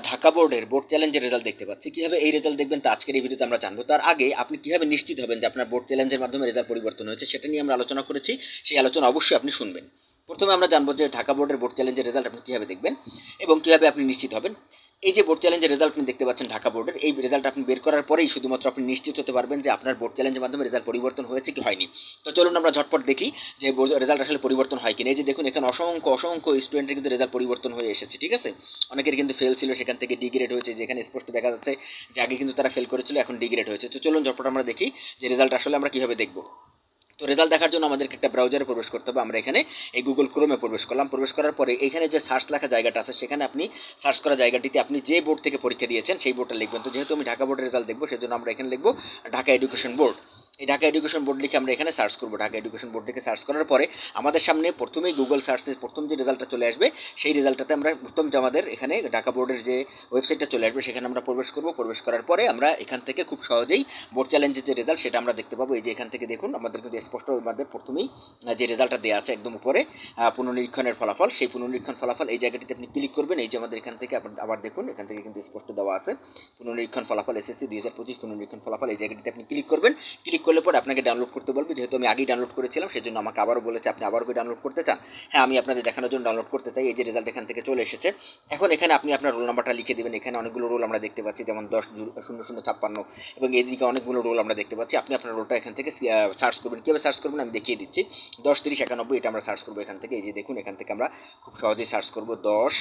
ঢাকা বোর্ডের বোর্ড চ্যালেঞ্জের রেজাল্ট দেখতে পাচ্ছি। কীভাবে এই রেজাল্ট দেখবেন তা আজকের এই ভিডিওতে আমরা জানব। তার আগে আপনি কীভাবে নিশ্চিত হবেন যে আপনার বোর্ড চ্যালেঞ্জের মাধ্যমে রেজাল্ট পরিবর্তন হয়েছে সেটা নিয়ে আমরা আলোচনা করেছি। সেই আলোচনা অবশ্যই আপনি শুনবেন। প্রথমে আমরা জানব যে ঢাকা বোর্ডের বোর্ড চ্যালেঞ্জের রেজাল্ট আপনি কীভাবে দেখবেন এবং কীভাবে আপনি নিশ্চিত হবেন। এই যে বোর্ড চ্যালেঞ্জের রেজাল্ট আপনি দেখতে পাচ্ছেন ঢাকা বোর্ডের, এই রেজাল্ট আপনি বের করার পরেই শুধুমাত্র আপনি নিশ্চিত হতে পারবেন যে আপনার বোর্ড চ্যালেঞ্জের মাধ্যমে রেজাল্ট পরিবর্তন হয়েছে কি হয়নি। তো চলুন আমরা ঝটপট দেখি যে রেজাল্ট আসলে পরিবর্তন হয় কিনা। এই যে দেখুন, এখানে অসংখ্য অসংখ্য স্টুডেন্টের কিন্তু রেজাল্ট পরিবর্তন হয়ে এসেছে, ঠিক আছে? অনেকের কিন্তু ফেল ছিল, সেখান থেকে ডিগ্রেড হয়েছে, যেখানে স্পষ্ট দেখা যাচ্ছে যে আগে কিন্তু তারা ফেল করেছিল, এখন ডিগ্রেড হয়েছে। তো চলুন ঝটপট আমরা দেখি যে রেজাল্ট আসলে আমরা কীভাবে দেখব। তো রেজাল্ট দেখার জন্য আমাদেরকে একটা ব্রাউজারে প্রবেশ করতে হবে। আমরা এখানে এই গুগল ক্রোমে প্রবেশ করলাম। প্রবেশ করার পরে এখানে যে সার্চ লেখা জায়গাটা আছে, সেখানে আপনি সার্চ করা জায়গাটিতে আপনি যে বোর্ড থেকে পরীক্ষা দিয়েছেন, সেই বোর্ডটা লিখবেন। তো যেহেতু আমি ঢাকা বোর্ডের রেজাল্ট দেখব, সেজন্য আমরা এখানে লিখব ঢাকা এডুকেশন বোর্ড এই ঢাকা এডুকেশন বোর্ড লিখে আমরা এখানে সার্চ করব। ঢাকা এডুকেশন বোর্ড লিখে সার্চ করার পরে আমাদের সামনে প্রথমেই গুগল সার্চে প্রথম যে রেজাল্টটা চলে আসবে, সেই রেজাল্টটাতে আমরা প্রথম যে আমাদের এখানে ঢাকা বোর্ডের যে ওয়েবসাইটটা চলে আসবে, সেখানে আমরা প্রবেশ করব। প্রবেশ করার পরে আমরা এখান থেকে খুব সহজেই বোর্ড চ্যালেঞ্জের যে রেজাল্ট সেটা আমরা দেখতে পাবো। এই যে এখান থেকে দেখুন, আমাদের কিন্তু স্পষ্ট আমাদের প্রথমেই যে রেজাল্টটা দেওয়া আছে একদম উপরে পুনর্নিরীক্ষণের ফলাফল, সেই পুনর্নিরীক্ষণ ফলাফল এই জায়গাটিতে আপনি ক্লিক করবেন, এই যে আমাদের এখান থেকে আবার দেখুন, এখান থেকে কিন্তু স্পষ্ট দেওয়া আছে, পুনর্নিরীক্ষণ ফলাফল এসএসসি দুই হাজার পঁচিশ পুনর্নিরীক্ষণ ফলাফল এই জায়গাটিতে আপনি ক্লিক করবেন ক্লিক করলে পরে আপনাকে ডাউনলোড করতে বলবে, যেহেতু আমি আগেই ডাউনলোড করেছিলাম, সেজন্য আমাকে আবারও বলেছে, আপনি আবারও করে ডাউনলোড করতে চান? হ্যাঁ আমি আপনাদের দেখানোর জন্য ডাউনলোড করতে চাই, এই যে রেজাল্ট এখান থেকে চলে এসেছে। এখন এখানে আপনি আপনার রোল নাম্বারটা লিখে দেবেন, এখানে অনেকগুলো রোল আমরা দেখতে পাচ্ছি, যেমন দশ শূন্য শূন্য, ছাপ্পান্ন, এবং এদিকে অনেকগুলো রোল আমরা দেখতে পাচ্ছি, আপনি আপনার রোলটা এখান থেকে সার্চ করবেন কীভাবে সার্চ করবেন আমি দেখিয়ে দিচ্ছি। দশ, তিরিশ, একানব্বই, এটা আমরা সার্চ করব এখান থেকে। এই যে দেখুন, এখান থেকে আমরা খুব সহজেই সার্চ করব। দশ,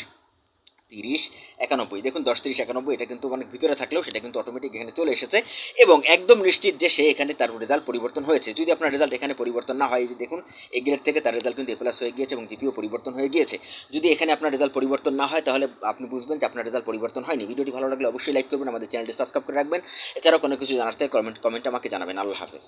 তিরিশ, একানব্বই। দেখুন, দশ, তিরিশ, একানব্বই, এটা কিন্তু অনেক ভিতরে থাকলেও সেটা কিন্তু অটোমেটিক এখানে চলে এসেছে এবং একদম নিশ্চিত যে সে এখানে তার রেজাল্ট পরিবর্তন হয়েছে। যদি আপনার রেজাল্ট এখানে পরিবর্তন না হয় যে দেখুন এই গ্রেড থেকে তার রেজাল্ট কিন্তু এ প্লাস হয়ে গিয়েছে এবং জিপিও পরিবর্তন হয়ে গিয়েছে। যদি এখানে আপনার রেজাল্ট পরিবর্তন না হয়, তাহলে আপনি বুঝবেন যে আপনার রেজাল্ট পরিবর্তন হয়নি। ভিডিওটি ভালো লাগলে অবশ্যই লাইক করবেন, আমাদের চ্যানেলটি সাবস্ক্রাইব করে রাখবেন। এছাড়াও কোনো কিছু থেকে কমেন্ট কমেন্ট আমাকে জানাবেন। আল্লাহ হাফেজ।